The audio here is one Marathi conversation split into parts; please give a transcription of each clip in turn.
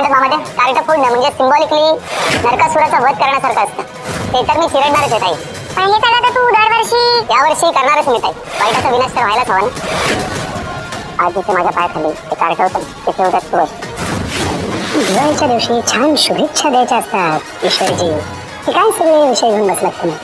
म्हणतात मामा ते कार्ट फोडणं म्हणजे सिम्बॉलिकली नरकासुराचा वध करण्यासारखं असतं. ते तर मी चिरडणारच आहे ताई. पण हे सगळं तर तू दरवर्षी? यावर्षी करणारच मी ताई. वाईटाचा विनाश तर व्हायलाच हवा ना. आज जिथे माझ्या पायाखाली ते कार्ट होतं तिथे होतात तू दिवाळीच्या दिवशी छान शुभेच्छा द्यायच्या असतात ईश्वरजी. हे काय सगळे विषय घेऊन बसलात तुम्ही?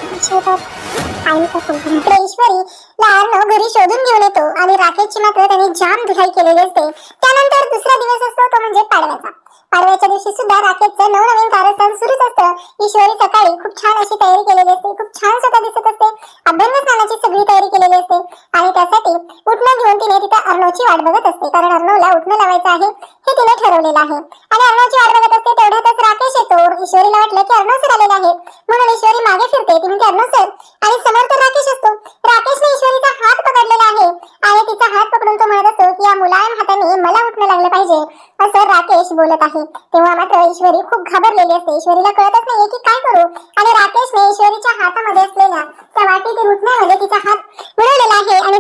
ईश्वरी लारनो घरी शोधून घेऊन येतो. आणि राकेशची मात्र त्याने जाम धुलाई केलेली असते. त्यानंतर दुसरा दिवस असतो तो म्हणजे पाडव्याचा. पाडव्याच्या दिवशी सुद्धा राकेशचं नवनवीन कार्यक्रम सुरूच असतं. ईश्वरी सकाळी खूप छान अशी तयारी केलेली असते. खूप छान स्वतः दिसत असते. अभ्यंग स्नानाची सगळी तयारी केलेली असते. आणि त्यासाठी उठणं घेऊन तिने तिथे अर्णवची वाट बघत असते. कारण अर्णवला उठणं लावायचं आहे हे तिने ठरवलेलं आहे. आणि अर्णवची वाट बघत असते तेवढ्यातच राकेश येतो. ईश्वरीला वाटलं की अर्णव सर आलेले आहेत. म्हणून ईश्वरी मागे फिरते. ती म्हणते अर्णव सर. आणि समोर तर राकेश असतो. राकेशने ईश्वरीचा हात पकडलेला आहे. आणि तिचा हात पकडून तो म्हणत असतो की या मुलायम हाताने मला उठणं लागलं पाहिजे. असं राकेश बोलत आहे. तेव्हा मात्र ईश्वरी खूप घाबरलेली असते. ईश्वरीला कळतच नाही की काय करू? आणि राकेशने ईश्वरीच्या हातामध्ये असलेल्या त्या वाटीतील उठण्यामध्ये तिचा हात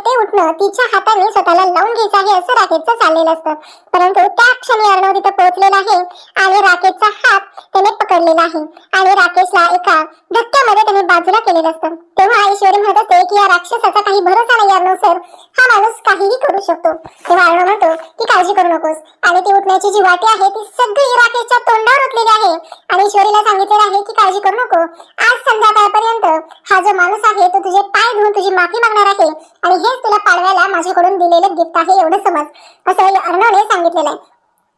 मिळवलेला ते उठणं तिच्या हाताने स्वतःला लावून घ्यायचं आहे असं राकेशचं चाललेलं असतं. परंतु त्या क्षणी अर्णव तिथं पोहोचलेला आहे आणि राकेशचा हात त्याने पकडलेला आहे. आणि राकेशला एका धक्क्यामध्ये त्याने बाजूला केलेलं असतं. तेव्हा ईश्वरी म्हणत असते की या राक्षसाचा काही भरोसा नाही अर्णव सर. हा माणूस काहीही करू शकतो. तेव्हा अर्णव म्हणतो की काळजी करू नकोस. आणि ती उठण्याची जी वाटी आहे ती सगळी राकेशच्या तोंडावर उठलेली आहे. आणि ईश्वरीला सांगितलेलं आहे की काळजी करू नको. आज संध्याकाळपर्यंत हा जो माणूस आहे तो तुझे पाय धुवून तुझी माफी मागणार आहे. आणि हे हेच तुला पाडव्याला माझ्याकडून दिलेलं गिफ्ट आहे एवढं समज. असं अर्णवने सांगितलेलं आहे.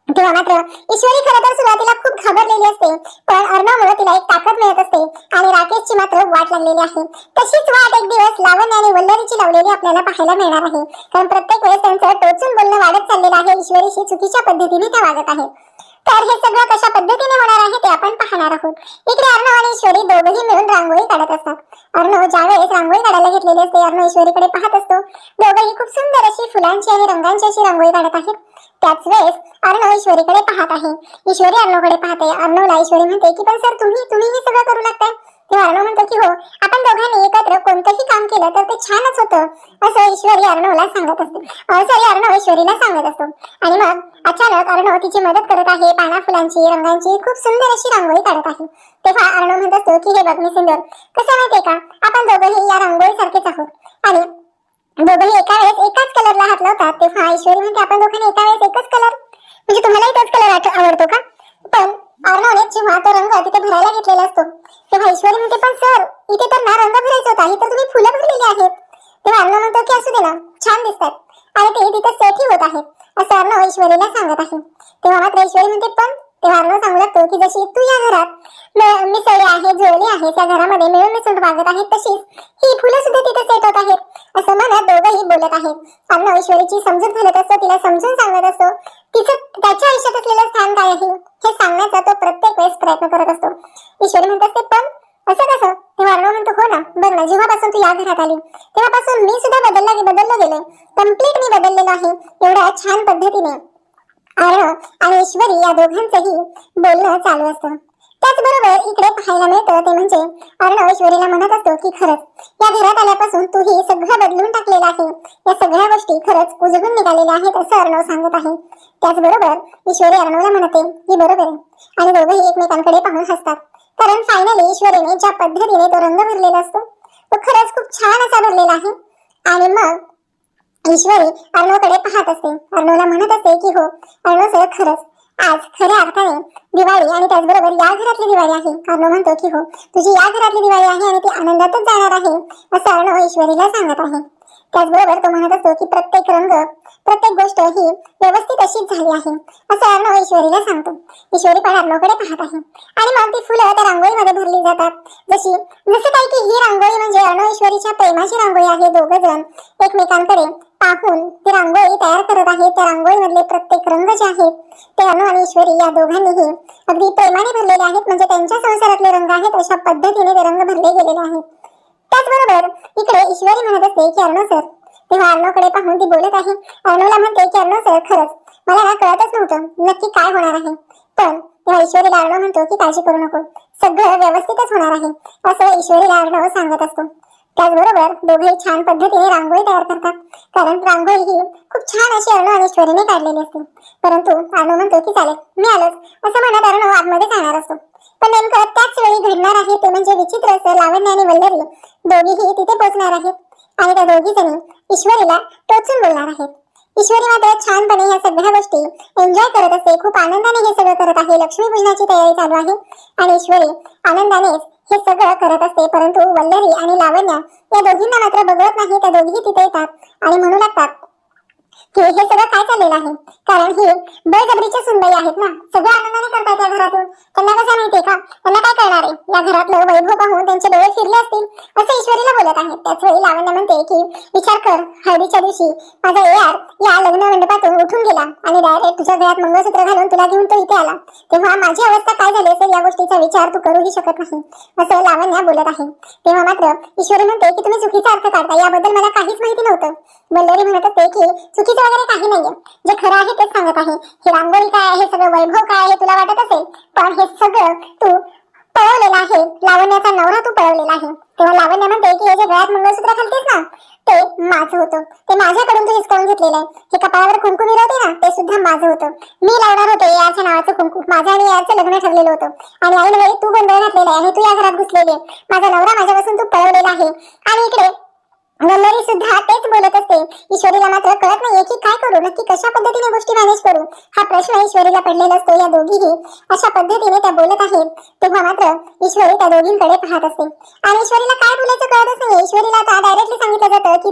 तेव्हा मात्र ईश्वरी खरं तर सुरुवातीला खूप घाबरलेली असते. पण अर्णवमुळे तिला एक ताकद मिळत असते आणि राकेशची मात्र वाट लागलेली आहे. तशीच वाट एक दिवस लावण्य आणि वल्लरीची लावलेली आपल्याला पाहायला मिळणार आहे. कारण प्रत्येक वेळेस त्यांचं टोचून बोलणं वाढत चाललेलं आहे. ईश्वरीशी चुकीच्या पद्धतीने त्या वागत आहे. तर हे सगळं कशा पद्धतीने होणार आहे ते आपण पाहणार आहोत. इकडे अर्णव आणि ईश्वरी दोघंही मिळून रांगोळी काढत असतात. अर्णव ज्यावेळेस रांगोळी काढायला घेतलेली असते अर्णव ईश्वरीकडे पाहत असतो. दोघंही खूप सुंदर अशी फुलांची आणि रंगांची अशी रांगोळी काढत आहेत. त्याच वेळेस अर्णव ईश्वरीकडे पाहत आहे. ईश्वरी अर्णवकडे पाहते. अर्णवला ईश्वरी म्हणते की पण सर तुम्ही तुम्ही हे सगळं करू लागताय. तेव्हा अर्णव म्हणतो की हो आपण दोघांनी एकत्र कोणतंही काम केलं तर ते छानच होतं. असं ईश्वरी अर्णवला सांगत असते. सॉरी अर्णव ईश्वरीला सांगत असतो. आणि मग अचानक अर्णव तिची मदत करत आहे पाना फुलांची रंगांची खूप सुंदर अशी रांगोळी काढत आहे. तेव्हा अर्णव म्हणत असतो की हे बघ मी सुंदर कसं माहितीये का? आपण दोघंही या रांगोळी सारखेच आहोत. आणि दोघंही एका वेळेस एकाच कलरला हात लावतात तेव्हा ईश्वरी म्हणते आपण दोघांनी एका वेळेस एकच कलर? म्हणजे तुम्हालाही तोच कलर आवडतो का? पण अर्णवने जेव्हा तो रंग तिथे भरायला घेतलेला असतो ऐश्वरी म्हणते पण सर इथे तर ना रंग भरायचा होता. इथे तुम्ही फुलं भरलेली आहेत. तेव्हा अर्णव म्हणतो की असू दे ना छान दिसतात. आणि ते तिथे सेटही होत आहेत असं अर्णव ईश्वरीला सांगत आहे. तेव्हा मात्र ऐश्वरी म्हणते पण तेव्हा अर्णव सांगू लागतो की जशी तू या घरात म- मिसळली आहे जुळली आहे त्या घरामध्ये मिळून मिसळून वागत आहे तशीच ही फुलं सुद्धा तिथे सेट होत आहेत. असं म्हणत दोघंही बोलत आहेत. अर्णव ऐश्वरीची समजूत घालत असतो तिला समजून सांगत असतो तिचं त्याच्या आयुष्यात असलेलं स्थान काय आहे? हे सांगण्याचा तो प्रत्येक वेळेस प्रयत्न करत असतो. ईश्वरी म्हणत असते पण असं कसं? तेव्हा अर्णव म्हणतो हो ना बघ ना जेव्हापासून तू या घरात आली तेव्हापासून मी सुद्धा बदलला बदललं गेले. कंप्लीट मी बदललेलो आहे एवढ्या छान पद्धतीने. अर्णव आणि ईश्वरी या दोघांचंही बोलणं चालू असतं. त्याचबरोबर इकडे पाहायला मिळतं ते म्हणजे अर्णव ईश्वरीला म्हणत असतो की खरंच या घरात आल्यापासून तूही सगळं बदलून टाकलेलं आहे. या सगळ्या गोष्टी खरंच उजगून निघालेल्या आहेत असं अर्णव सांगत आहे. त्याचबरोबर ईश्वरी अर्णवला म्हणते की बरोबर आहे. आणि दोघंही एकमेकांकडे पाहून हसतात. कारण फायनली ईश्वरीने ज्या पद्धतीने तो रंग भरलेला असतो तो खरंच खूप छान असा भरलेला आहे. आणि मग ईश्वरी अर्णवकडे पाहत असते. अर्णवला म्हणत असते की हो अर्णव सर खरंच. आज खऱ्या अर्थाने दिवाळी आणि त्याचबरोबर या घरातली दिवाळी आहे. अर्णव म्हणतो की हो तुझी या घरातली दिवाळी आहे आणि ती आनंदातच जाणार आहे असं अर्णव ईश्वरीला सांगत आहे. त्याचबरोबर तो म्हणत असतो की प्रत्येक रंग प्रत्येक गोष्ट ही व्यवस्थित अशीच झाली आहे असं अर्णव हो ईश्वरीला सांगतो. ईश्वरी पण अर्णवकडे पाहत आहे. आणि मग ती फुलं त्या रांगोळीमध्ये भरली जातात. जशी जसं काय की ही रांगोळी म्हणजे अर्णव हो ईश्वरीच्या प्रेमाची रांगोळी आहे दोघ जण एकमेकांकडे पाहून ती रांगोळी तयार करत आहे त्या रांगोळीमधले प्रत्येक रंग जे आहेत ते अनु आणि ईश्वरी या दोघांनीही अगदी प्रेमाने भरलेले आहेत. म्हणजे त्यांच्या संसारातले रंग आहेत अशा पद्धतीने ते रंग भरले गेलेले आहेत. त्याचबरोबर इकडे ईश्वरी म्हणत असते की अर्णव सर तेव्हा अर्णवकडे पाहून ती बोलत आहे अर्णवला म्हणते की अर्णव सर खरंच मला ना कळतच नव्हतं नक्की काय होणार आहे. पण तेव्हा ईश्वरीला अर्णव म्हणतो की काळजी करू नको सगळं व्यवस्थितच होणार आहे असं ईश्वरीला अर्णव सांगत असतो. त्याचबरोबर दोघेही छान पद्धतीने रांगोळी तयार करतात कारण रांगोळी ही खूप छान अशी अर्णव आणि ईश्वरीने काढलेली असते. परंतु अर्णव म्हणतो की चालेल मी आलोच असं म्हणत अर्णव आतमध्ये जाणार असतो. पण नेमकं त्याच वेळी घडणार आहे ते म्हणजे विचित्र असं लावण्य आणि वल्लरी दोघीही तिथे पोहोचणार आहेत. आणि त्या दोघी जणी ईश्वरीला टोचून बोलणार आहेत. ईश्वरी मात्र छानपणे ह्या सगळ्या गोष्टी एन्जॉय करत असते खूप आनंदाने हे सगळं करत आहे. लक्ष्मी पूजनाची तयारी चालू आहे. आणि ईश्वरी आनंदानेच हे सगळं करत असते परंतु वल्लरी आणि लावण्या या दोघींना मात्र बघत नाही. त्या दोघीही तिथे येतात आणि म्हणू लागतात की हे सगळं काय चाललेलं आहे? कारण हे बळजबरीच्या सुनबाई आहेत ना. सगळं आनंदाने करतात या घरातून. त्यांना कसं माहितीये का? त्यांना काय करणार आहे? या घरातलं वैभव पाहून त्यांचे डोळे फिरले असतील. असं ईश्वरीला बोलत आहेत. त्याच वेळी लावण्या म्हणते की विचार कर हळदीच्या दिवशी माझा एआर या लग्न मंडपातून उठून गेला आणि डायरेक्ट तुझ्या घरात मंगळसूत्र घालून तुला घेऊन तो इथे आला. तेव्हा माझी अवस्था काय झाली असेल या गोष्टीचा विचार तू करूही शकत नाही. असं लावण्या बोलत आहे. तेव्हा मात्र ईश्वरी म्हणते की तुम्ही चुकीचा अर्थ काढता. याबद्दल मला काहीच माहिती नव्हतं. वल्लरी म्हणत असते की चुकीचं वगैरे काही नाहीये. जे खरं आहे तेच सांगत आहे. हे रांगोळी काय आहे? सगळं वैभव काय आहे तुला वाटत असेल? पण हे सगळं तू पळवलेलं आहे. लावण्याचा नवरा तू पळवलेला आहे. तेव्हा लावण्य म्हणते की हे जे गळ्यात मंगळसूत्र घालतेस ना ते माझं होतं. ते माझ्याकडून तू हिसकावून घेतलेलं आहे. हे कपाळावर कुंकू मिळवते ना ते सुद्धा माझं होतं. मी लावणार होते याच्या नावाचं कुंकू. माझं आणि याचं लग्न ठरलेलं होतं. आणि आई वेळी तू गोंधळ घातलेला आहे. आणि तू या घरात घुसलेली आहे. माझा नवरा माझ्यापासून तू पळवलेला आहे. आणि इकडे वल्लरी सुद्धा तेच बोलत असते. ईश्वरीला मात्र कळत नाहीये की काय करू नक्की कशा पद्धतीने गोष्टी मॅनेज करू? हा प्रश्न ईश्वरीला पडलेला असतो या दोघीही. अशा पद्धतीने त्या बोलत आहेत. तेव्हा मात्र ईश्वरी त्या दोघींकडे पाहत असते. आणि ईश्वरीला काय बोलायचं कळतच नाही ईश्वरीला आता डायरेक्टली सांगितलं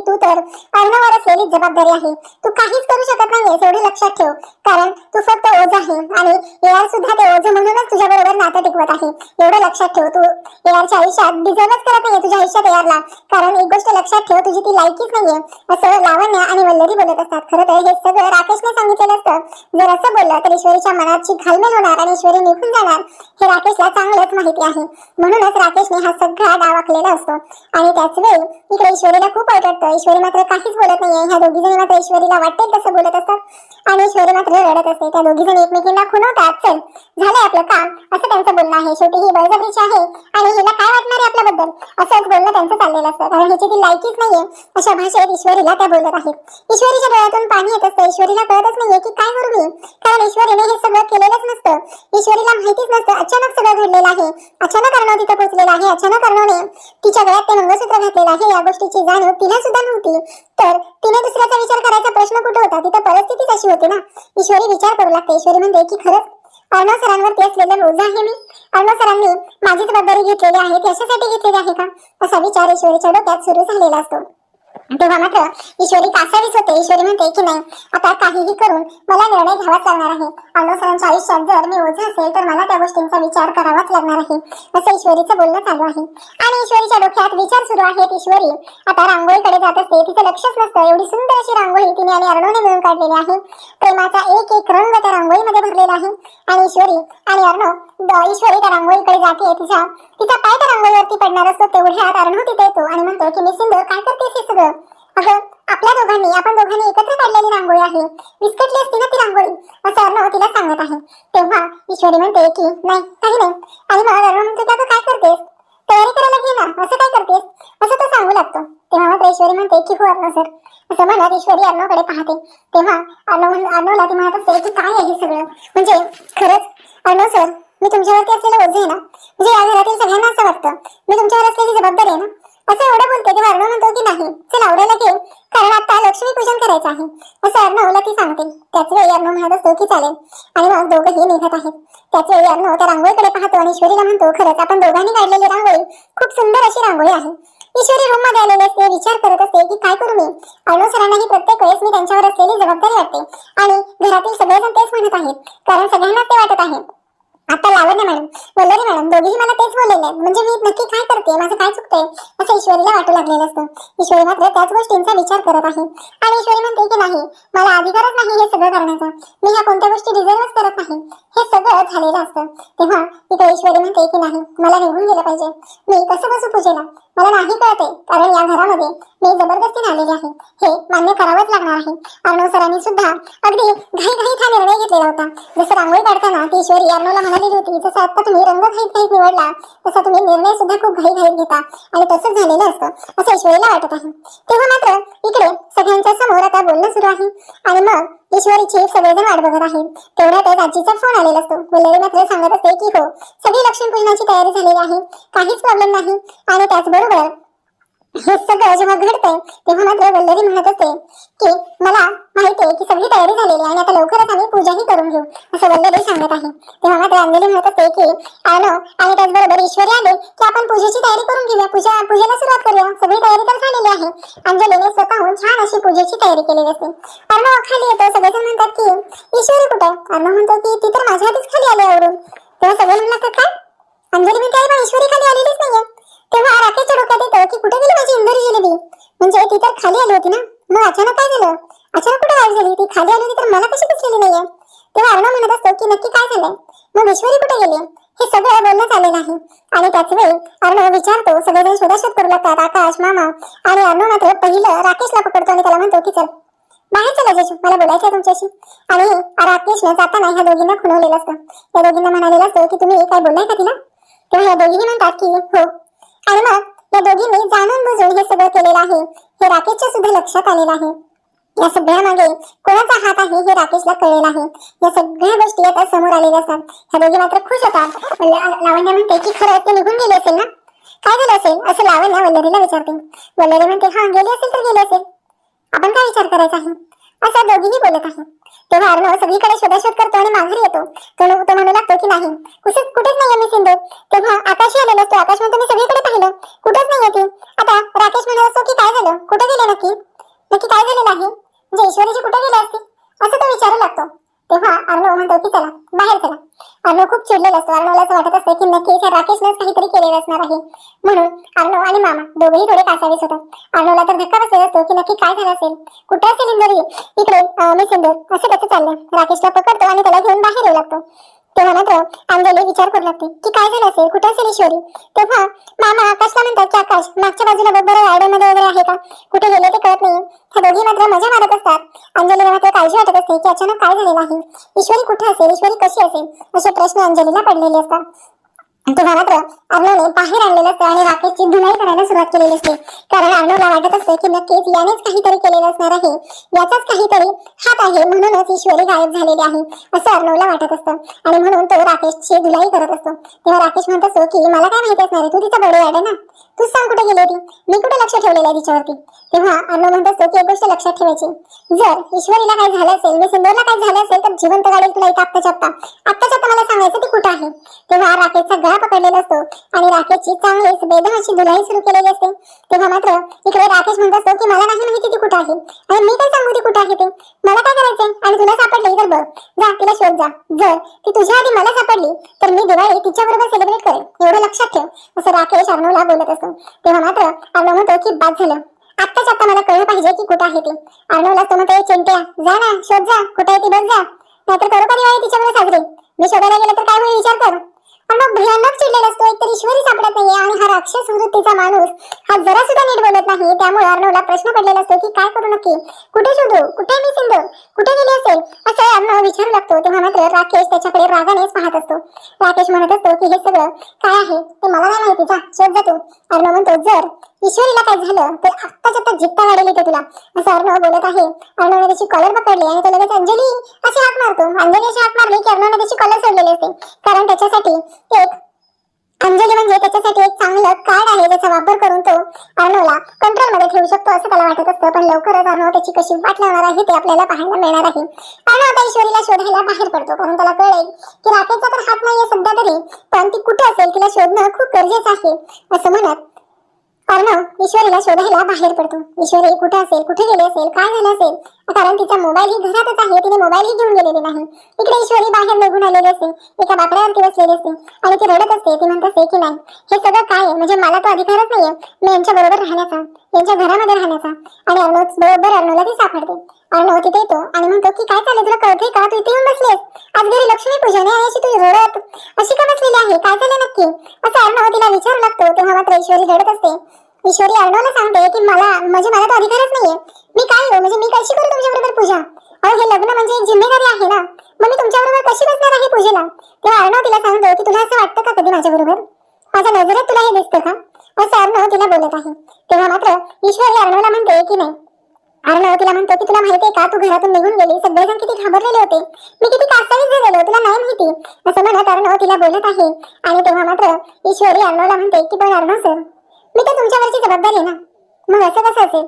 तू तर अर्णवर असलेली जबाबदारी आहे. तू काहीच करू शकत नाहीयेस एवढे लक्षात ठेव. कारण तू फक्त ओझ आहे आणि एआर सुद्धा ते ओझ म्हणूनच तुझ्या बरोबर नातं टिकवत आहे. एवढं लक्षात ठेव तू. एआरच्या आयुष्यात डिझर्वच करत नाहीये तुझ्या आयुष्यात एआरला कारण एक गोष्ट लक्षात ठेव तुझी ती लायकीच नाहीये. असं लावण्या आणि वल्लरी बोलत असतात. खरं तर हे सगळं राकेशने सांगितलेलं असतं. जर असं बोललं तर ईश्वरीच्या मनाची घालमेल होणार आणि ईश्वरी निघून जाणार. हे राकेशला चांगलंच माहिती आहे. म्हणूनच राकेशने हा सगळा डाव आखलेला असतो. आणि त्याच वेळी इकडे ईश्वरीला खूप वाटतं ऐश्वरी मात्र काहीच बोलत नाहीये. ह्या दोघी जणी मात्र ऐश्वरीला वाटेल तसं बोलत असतात. आणि ऐश्वरी मात्र रडत असते. त्या दोघी जणी एकमेकींना खुणवतात. चल झालंय आपलं काम. असं त्यांचं बोलणं आहे. शेवटी ही बळजबरीची आहे. आणि हिला काय वाटणार आहे आपल्याबद्दल? असंच बोलणं त्यांचं चाललेलं असतं. कारण ह्याची ती लायकीच नाहीये. अशा भाषेत ईश्वरीला त्या बोलत आहेत. ईश्वरीच्या डोळ्यातून पाणी येत असतं. ईश्वरीला कळतच नाहीये की काय करू मी? कारण ईश्वरीने हे सगळं केलेलंच नसतं. ईश्वरीला माहितीच नसतं. अचानक सगळं घडलेलं आहे. अचानक अर्णव तिथं पोहोचलेला आहे. अचानक अर्णवने तिच्या गळ्यात ते मंगळसूत्र घातलेलं आहे. या गोष्टीची जाणीव तिला सुद्धा नव्हती. तर तिने दुसऱ्याचा विचार करायचा प्रश्न कुठे होता? तिथं परिस्थितीच अशी होती ना. ईश्वरी विचार करू लागते. ईश्वरी म्हणते की खरंच अर्णव सरांवरती असलेलं रोज आहे मी. अर्णव सरांनी माझी जबाबदारी घेतलेली आहे. ती अशासाठी घेतलेली आहे का? असा विचार ईश्वरीच्या डोक्यात सुरू झालेला असतो. तेव्हा मात्र ईश्वरी कासावीस होते. ईश्वरी म्हणते की नाही आता काहीही करून मला निर्णय घ्यावाच लागणार आहे. अर्णव आयुष्यात जर मी ओझ असेल तर मला त्या गोष्टींचा विचार करावाच लागणार आहे. असं ईश्वरीचं बोलणं चालू आहे. आणि ईश्वरीच्या डोक्यात विचार सुरू आहेत. ईश्वरी आता रांगोळीकडे जात असते. तिचं लक्षच नसतं. एवढी सुंदर अशी रांगोळी तिने आणि अर्णवने मिळून काढलेली आहे. प्रेमाचा एक एक रंग त्या रांगोळीमध्ये भरलेला आहे. आणि ईश्वरी आणि अर्णव ईश्वरी त्या रांगोळीकडे जाते. तिचा तिचा पाय त्या रांगोळीवरती पडणार असतो. तेवढ्यात अर्णव तिथे येतो आणि म्हणतो की मी सिंधू काय करतेस हे सगळं? अगं आपल्या दोघांनी आपण दोघांनी एकत्र काढलेली रांगोळी आहे. विस्कटली असती ना ती रांगोळी? असं अर्णव तिला सांगत आहे. तेव्हा ईश्वरी म्हणते की नाही काही नाही. आणि मग अर्णव म्हणतो की अगं काय करतेस? तयारी करायला घे ना. असं काय करतेस? असं तो सांगू लागतो. तेव्हा मात्र ईश्वरी म्हणते की हो अर्णव सर. असं म्हणत ईश्वरी अर्णवकडे पाहते. तेव्हा अर्णव म्हण- अर्णवला ती म्हणत असते की काय आहे हे सगळं? म्हणजे खरंच अर्णव सर मी तुमच्यावरती असलेलं ओझे आहे ना म्हणजे या घरातील सगळ्यांना असं वाटतं. मी तुमच्यावर असलेली जबाबदारी आहे ना असं एवढं बोलते की अर्णव म्हणतो की नाही चल आवडायला घे कारण आता लक्ष्मी पूजन करायचं आहे. असं अर्णवला ती सांगते. त्याच वेळी अर्णव म्हणत असतो की चालेल. आणि मग दोघंही निघत आहेत. त्याच वेळी अर्णव त्या रांगोळीकडे पाहतो आणि ईश्वरीला म्हणतो खरंच आपण दोघांनी काढलेली रांगोळी खूप सुंदर अशी रांगोळी आहे. ईश्वरी रूममध्ये आलेले असते विचार करत असते की काय करू मी? अर्णव सरांना ही प्रत्येक वेळेस मी त्यांच्यावर असलेली जबाबदारी वाटते. आणि घरातील सगळेजण तेच म्हणत आहेत. कारण सगळ्यांना ते वाटत आहे. आता लावण्य मॅडम? वल्लरी मॅडम दोघीही मला तेच बोललेले म्हणजे मी नक्की काय करते? माझं काय चुकतंय? असं ईश्वरीला वाटू लागलेलं असतं. ईश्वरी मात्र त्याच गोष्टींचा विचार करत आहे. आणि ईश्वरी म्हणते की नाही मला अधिकारच नाही हे सगळं करण्याचा. मी ह्या कोणत्या गोष्टी डिझर्वच करत नाही. हे सगळं झालेलं असतं. तेव्हा तिथे ईश्वरी म्हणते की नाही मला निघून गेलं पाहिजे. मी कसं बसू पूजेला? मला नाही कळते कारण या घरामध्ये मी जबरदस्तीने आलेले आहे. हे मान्य करावंच लागणार आहे. अर्णव सरांनी सुद्धा अगदी घाई घाईत हा निर्णय घेतलेला होता. जसं रांगोळी काढताना ती ईश्वरी अर्णवला म्हणालेली होती जसं आता तुम्ही रंग घाईत घाईत निवडला तसा तुम्ही निर्णय सुद्धा खूप घाई घाईत घेता. आणि तसंच झालेलं असतं असं ईश्वरीला वाटत आहे. तेव्हा मात्र इकडे सगळ्यांच्या समोर आता बोलणं सुरू आहे. आणि मग ईश्वरीची सगळेजण वाट बघत आहेत. तेवढ्यातच आजीचा फोन आलेला असतो. बोललेली मात्र सांगत असते की हो सगळी लक्ष्मीपूजनाची तयारी झालेली आहे. काहीच प्रॉब्लेम नाही. आणि त्याचबरोबर बरोबर. हे सगळं जेव्हा घडतंय तेव्हा मात्र वल्लरी म्हणत असते की मला माहिती आहे की सगळी तयारी झालेली आणि आता लवकरच आम्ही पूजाही करून घेऊ असं वल्लरी सांगत आहे. तेव्हा मात्र अंजली म्हणत असते की आलो आणि त्याचबरोबर ईश्वरी आले की आपण पूजेची तयारी करून घेऊया. पूजा पूजेला सुरुवात करूया. सगळी तयारी तर झालेली आहे. अंजलीने स्वतःहून छान अशी पूजेची तयारी केलेली असते. अर्णव खाली येतो. सगळेजण म्हणतात की ईश्वरी कुठे? आहे अर्णव म्हणतो की ती तर माझ्या आधीच खाली आली आवडून तेव्हा सगळे म्हणतात खाली आली होती ना? मग अचानक काय झालं? अचानक कुठे गायब झाली? ती खाली आली होती तर मला कशी दिसलेली नाहीये? तेव्हा अर्णव म्हणत असतो की नक्की काय झालंय? मग ईश्वरी कुठे गेली? हे सगळं बोलण्यात आलेलं आहे आणि त्याच वेळी अर्णव विचारतो सगळेजण शोधाशोध करू लागतात आकाश मामा आणि अर्णव मात्र पहिलं राकेशला पकडतो आणि त्याला म्हणतो की चल. बाहेर चला जेशू मला बोलायचं आहे तुमच्याशी. आणि राकेशनं जाताना ह्या दोघींना खुणवलेलं असतं. या दोघींना म्हणालेलं असतं की तुम्ही काय बोललाय का तिला? तेव्हा या दोघींनी म्हणतात की हो. आणि मग या दोघींनी जाणून बुजून हे सगळं केलेलं आहे. हे राकेशच्या सुद्धा लक्षात आलेलं आहे. या सगळ्या मागे कोणाचा हात आहे हे राकेशला कळलेलं आहे. या सगळ्या गोष्टी आता समोर आलेल्या असतात. ह्या दोघी मात्र खुश होतात. लावण्या म्हणते की खरं ते निघून गेले असेल ना? काय झालं असेल? असं लावण्या वल्लरीला विचारते. वल्लरी म्हणते हा गेले असेल तर गेले असेल. आपण काय विचार करायचा आहे? असं दोघीही बोलत आहे. तेव्हा अर्णव सगळीकडे शोधाशोध करतो आणि माघारी येतो. तो तो म्हणू लागतो की नाही कुठेच कुठेच नाहीये मी सिंधू तेव्हा आकाश आलेलो असतो. आकाश म्हणतो मी सगळीकडे पाहिलं. कुठेच नाहीये ती. आता राकेश म्हणत असतो की काय झालं? कुठे गेले नक्की? नक्की काय झालेलं आहे? म्हणजे ईश्वरीची कुठे गेली असती? असं तो विचारू लागतो. तेव्हा अर्णव म्हणतो की चला बाहेर चला. अर्णव खूप चिडलेला असतो. अर्णवला असं वाटत असतं की नक्कीच ह्या राकेशनेच काहीतरी केलेलं असणार आहे. म्हणून अर्णव आणि मामा दोघेही थोडे कासावीस होतात. अर्णवला तर धक्का बसलेला असतो की नक्की काय झालं असेल? कुठे असेल इंदोरी इकडे मी सिंदूर. असं कसं चाललं राकेशला पकडतो आणि त्याला घेऊन बाहेर येऊ लागतो. तेव्हा मात्र अंजली विचार करू लागते की काय झालं असेल? कुठे असेल ईश्वरी? तेव्हा मामा आकाशला म्हणतात की आकाश मागच्या बाजूला बघ बरं गार्डनमध्ये वगैरे आहे का? कुठे गेले ते कळत नाही ह्या दोघी मात्र मजा मारत असतात. अंजलीला मात्र काळजी वाटत असते की अचानक काय झालेलं आहे? ईश्वरी कुठे असेल? ईश्वरी कशी असेल? असे प्रश्न अंजलीला पडलेले असतात. तेव्हा मात्र अर्णवने बाहेर आणलेलं असतं आणि राकेशची धुलाई करायला सुरुवात केलेली असते. कारण अर्णवला वाटत असते की नक्कीच यानेच काहीतरी केलेलं असणार आहे. याचाच काहीतरी हात आहे म्हणूनच ईश्वरी गायब झालेली आहे असं अर्णवला वाटत असतं. आणि म्हणून तो राकेशची धुलाई करत असतो. तेव्हा राकेश म्हणत असतो की मला काय माहिती असणार आहे? तू तिचा बडे आहे ना? तू सांग कुठे गेली होती? मी कुठे लक्ष ठेवलेलं आहे तिच्यावरती? तेव्हा अर्णव म्हणत असतो की एक गोष्ट लक्षात ठेवायची. जर ईश्वरीला काय झालं असेल मी सुंदरला काय झालं असेल तर जिवंत गाडी तुला इथं आत्ताच्या आत्ता आत्ताच्या आत्ता मला सांगायचं आहे. तेव्हा राकेशचा गळा पकडलेला असतो आणि राकेशची चांगलीच बेदमाची धुलाई सुरू केलेली असते. तेव्हा मात्र इकडे राकेश म्हणत असतो की मला नाही माहिती ती कुठं आहे. आणि मी काय सांगू ती कुठं आहे ते? मला काय करायचंय? आणि तुला सापडली? तर बघ. जा तिला शोध जा. जर ती तुझ्या आधी मला सापडली तर मी दिवाळी तिच्या बरोबर सेलिब्रेट करेन. एवढं लक्षात ठेव असं राकेश अर्णवला बोलत असतो. तेव्हा मात्र अर्णव म्हणतो की बाद झालं. आत्ताच आता मला कळलं पाहिजे की कुठं आहे ती. अर्णवला तो म्हणतो चिंट्या जा ना शोध जा. कुठे आहे ती? बघ जा. नाहीतर करू का दिवाळी तिच्याबरोबर साजरी? मी शोधायला गेलं तर काय होईल विचार कर. पण मग भयानक चिडलेला असतो एकतर ईश्वरी सापडत नाहीये आणि हा राक्षस वृत्तीचा माणूस हा जरा सुद्धा नीट बोलत नाही. त्यामुळे अर्णवला प्रश्न पडलेला असतो की काय करू नक्की? कुठे शोधू? कुठे मी सिंधू? कुठे गेली असेल? असं अर्णव विचारू लागतो. तेव्हा मात्र राकेश त्याच्याकडे रागानेच पाहत असतो. राकेश म्हणत असतो की हे सगळं काय आहे? ते मला नाही माहिती. जा शोध जातो अर्णव म्हणतो जर ईश्वरीला काय झालं? तर आत्ताच्या आत्ता जित्ता वाढेल ते तुला. असं अर्णव बोलत आहे. अर्णवने त्याची कॉलर पकडली आणि तो लगेच अंजली अशी हाक मारतो. अंजली अशी हाक मारली की अर्णवने त्याची कॉलर सोडलेली असते. कारण त्याच्यासाठी एक अंजली म्हणजे त्याच्यासाठी एक चांगलं कार्ड आहे ज्याचा वापर करून तो अर्णवला कंट्रोलमध्ये ठेवू शकतो असं त्याला वाटत असतं. पण लवकरच अर्णव त्याची कशी वाट लावणार आहे ते आपल्याला पाहायला मिळणार आहे. अर्णव आता ईश्वरीला शोधायला बाहेर पडतो. कारण त्याला कळेल की राकेशचा तर हात नाहीये सध्या तरी. पण ती कुठे असेल तिला शोधणं खूप गरजेचं आहे असं म्हणत अर्णव ईश्वरीला शोधायला बाहेर पडतो. ईश्वरी कुठे असेल कुठे गेले असेल काय झालं असेल? कारण तिचा मोबाईलही घरातच आहे तिने मोबाईलही घेऊन गेलेली नाही. इकडे ईश्वरी बाहेर निघून आलेली असते एका बाकड्यावरती बसलेली असते आणि ती रडत असते ती म्हणत असते की नाही हे सगळं काय आहे? म्हणजे मला तो अधिकारच नाहीये. मी यांच्या बरोबर राहण्याचा यांच्या घरामध्ये राहण्याचा. आणि अर्णव बरोबर अर्णवला ती सापडते. अर्णव तिथे येतो आणि म्हणतो की काय चाललंय? तुला कळते का? तू इथे येऊन बसलीस आज घरी लक्ष्मी पूजन आहे आणि अशी तू रडत अशी का बसलेली आहे? काय झालं नक्की? असं अर्णव तिला विचारू लागतो तेव्हा मात्र ईश्वरी रडत असते. ईश्वरी अर्णवला सांगते की मला म्हणजे मला तो अधिकारच नाहीये. मी काय हो म्हणजे मी कशी करू तुमच्या बरोबर पूजा? अहो हे लग्न म्हणजे एक जिम्मेदारी आहे ना. मग मी तुमच्या बरोबर कशी बसणार आहे पूजेला? तेव्हा अर्णव तिला सांगतो की तुला असं वाटतं का कधी माझ्या बरोबर? माझ्या नजरेत तुला हे दिसतं का? असं अर्णव तिला बोलत आहे. तेव्हा मात्र ईश्वर हे अर्णवला म्हणते की नाही. अर्णव तिला म्हणतो की तुला माहितीये का तू घरातून निघून गेली. सगळेजण किती घाबरलेले होते. मी किती कासावीस झालेलो. तुला नाही माहिती. असं म्हणत अर्णव तिला बोलत आहे. आणि तेव्हा मात्र ईश्वरी अर्णवला म्हणते की पण अर्णव सर मी तर तुमच्यावरची जबाबदारी आहे ना. मग असं कसं असेल?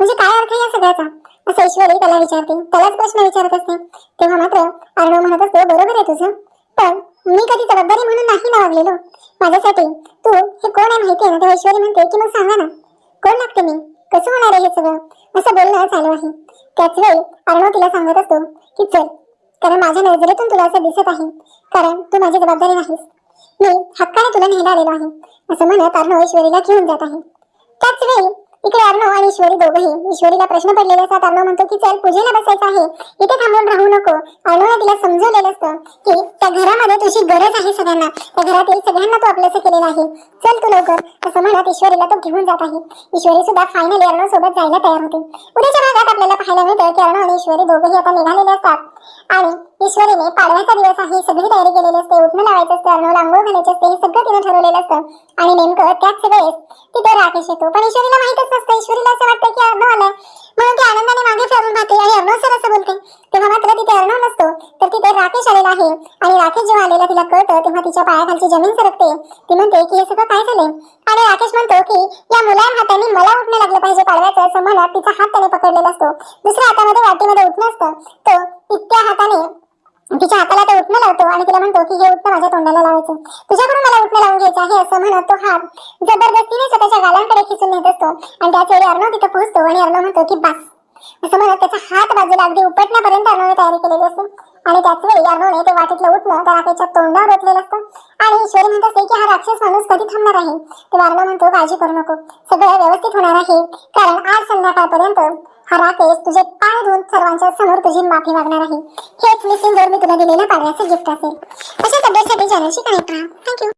म्हणजे काय अर्थ आहे या सगळ्याचा? असं ईश्वरी त्याला विचारते. त्यालाच प्रश्न विचारत असते. तेव्हा मात्र अर्णव म्हणत असतो बरोबर आहे तुझं. पण मी कधी जबाबदारी म्हणून नाही ना वागलेलो माझ्यासाठी तू हे कोण आहे माहिती आहे ना? तेव्हा ईश्वरी म्हणते की मग सांगा ना. कोण लागते मी? कसं होणार आहे हे सगळं? असं बोलणं चालू आहे. त्याच वेळी अर्णव तिला सांगत असतो की चल कारण माझ्या नजरेतून तुला असं दिसत आहे. कारण तू माझी जबाबदारी नाहीस. मी हक्काने तुला न्यायला आलेलो आहे. असं म्हणत अर्णव ईश्वरीला घेऊन जात आहे. त्याच वेळी इकडे अर्णव आणि ईश्वरी दोघही. ईश्वरीला प्रश्न पडलेले असतात. अर्णव म्हणतो की चल पूजेला बसायचं आहे. इथे थांबून राहू नको. अर्णवने तिला समजवलेलं असतं की त्या घरामध्ये तुझी गरज आहे सगळ्यांना. त्या घरातील सगळ्यांना तू आपलंसं केलेलं आहे. चल तू लवकर. असं म्हणत ईश्वरीला तो घेऊन जात आहे. ईश्वरी सुद्धा फायनली अर्णव सोबत जायला तयार होते. उद्याच्या भागात आपल्याला पाहायला मिळतं की अर्णव आणि ईश्वरी दोघेही आता निघालेले असतात. आणि ईश्वरीने पाडव्याचा दिवस आहे सगळी तयारी केलेली असते उठणं लावायचं असतं अर्णवला आंघोळ घालायचं असते हे सगळं तिने ठरवलेलं असतं. आणि नेमकं त्याच वेळेस तिथे राकेश येतो. पण ईश्वरीला माहितच नसतं. ईश्वरीला असं वाटतं की अर्णव आलाय. म्हणून ती आनंदाने मागे फिरून पाहते आणि अर्णव सर असं बोलते? तेव्हा मात्र तिथे अर्णव नसतो तर तिथे राकेश आलेला आहे. आणि राकेश जेव्हा आलेला तिला कळतं तेव्हा तिच्या पायाखालची जमीन सरकते. ती म्हणते की हे सगळं काय झालंय? आणि राकेश म्हणतो की या मुलायम हाताने मला उठणं लागलं पाहिजे. पाडव्याचं असं म्हणत तिचा हात त्याने पकडलेला असतो. दुसऱ्या हातामध्ये वाटीमध्ये उठणं असतं. तो इतक्या हाताने तिच्या हाताला तो उठणं लावतो आणि तिला म्हणतो की हे उठणं माझ्या तोंडाला लावायचं. तुझ्याकडून मला उठणं लावून घ्यायचं आहे असं म्हणत तो हात जबरदस्तीने स्वतःच्या गालांकडे खिचून नेत असतो. आणि त्याच वेळी अर्णव तिथे पोहोचतो आणि अर्णव म्हणतो की बस. असं म्हणत त्याचा हात बाजूला अगदी उपटण्यापर्यंत अर्णवने तयारी केलेली असते. आणि त्याच वेळी अर्णवने ते वाटेतलं उठणं त्या राखेच्या तोंडावर ओतलेलं असतं. आणि ईश्वरी म्हणत असते की हा राक्षस माणूस कधी थांबणार आहे? तेव्हा अर्णव म्हणतो काळजी करू नको. सगळं व्यवस्थित होणार आहे. कारण आज संध्याकाळपर्यंत हा राकेश तुझे पाय धुवून सर्वांच्या समोर तुझी माफी मागणार आहे. हेच मिसिंग जर मी तुला दिलेलं पाडव्याचं गिफ्ट असेल. अशाच अपडेटसाठी चॅनलशी कनेक्ट राहा. थँक्यू